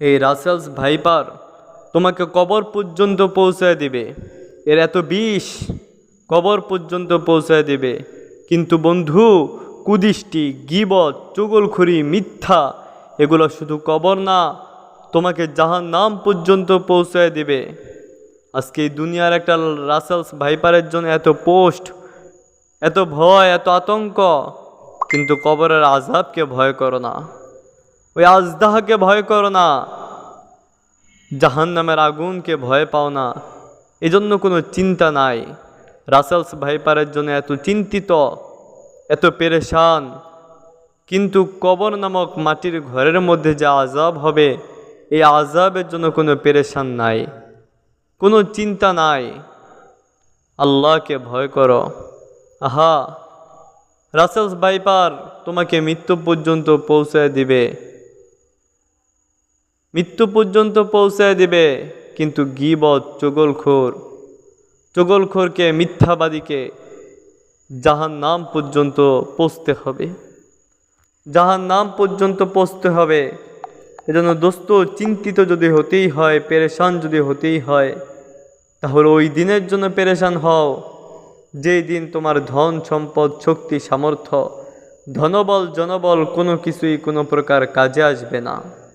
এই Russell's viper তোমাকে কবর পর্যন্ত পৌঁছায় দিবে। এর এত বিষ কবর পর্যন্ত পৌঁছায় দিবে। কিন্তু বন্ধু, কুদিষ্টি, গিবত, চুগলখুরি, মিথ্যা, এগুলো শুধু কবর না, তোমাকে জাহান নাম পর্যন্ত পৌঁছায় দিবে। আজকে এই দুনিয়ার একটা রাসেলস ভাইপারের জন্য এত পোস্ট, এত ভয়, এত আতঙ্ক, কিন্তু কবরের আজাবকে ভয় করো না। ওই আজদাহকে ভয় করো না। জাহান নামের আগুনকে ভয় পাও না। এজন্য কোনো চিন্তা নাই। রাসেলস ভাইপারের জন্য এত চিন্তিত, এত পেরেশান। কিন্তু কবর নামক মাটির ঘরের মধ্যে যে আজাব হবে, এই আজাবের জন্য কোনো পেরেশান নাই। কোনো চিন্তা নাই। আল্লাহকে ভয় করো। আহা, রাসেলস ভাইপার তোমাকে মৃত্যু পর্যন্ত পৌঁছায় দিবে। মৃত্যু পর্যন্ত পৌঁছায় দেবে, কিন্তু গিবত চগলখোর, চগলখোরকে, মিথ্যাবাদীকে যাহার নাম পর্যন্ত পৌঁছতে হবে। যাহার নাম পর্যন্ত পৌঁছতে হবে। এজন্য দোস্ত, চিন্তিত যদি হতেই হয়, পেরেশান যদি হতেই হয়, তাহলে ওই দিনের জন্য পেরেশান হও। যেই দিন তোমার ধন, সম্পদ, শক্তি, সামর্থ্য, ধনবল, জনবল কোনো কিছুই কোনো প্রকার কাজে আসবে না।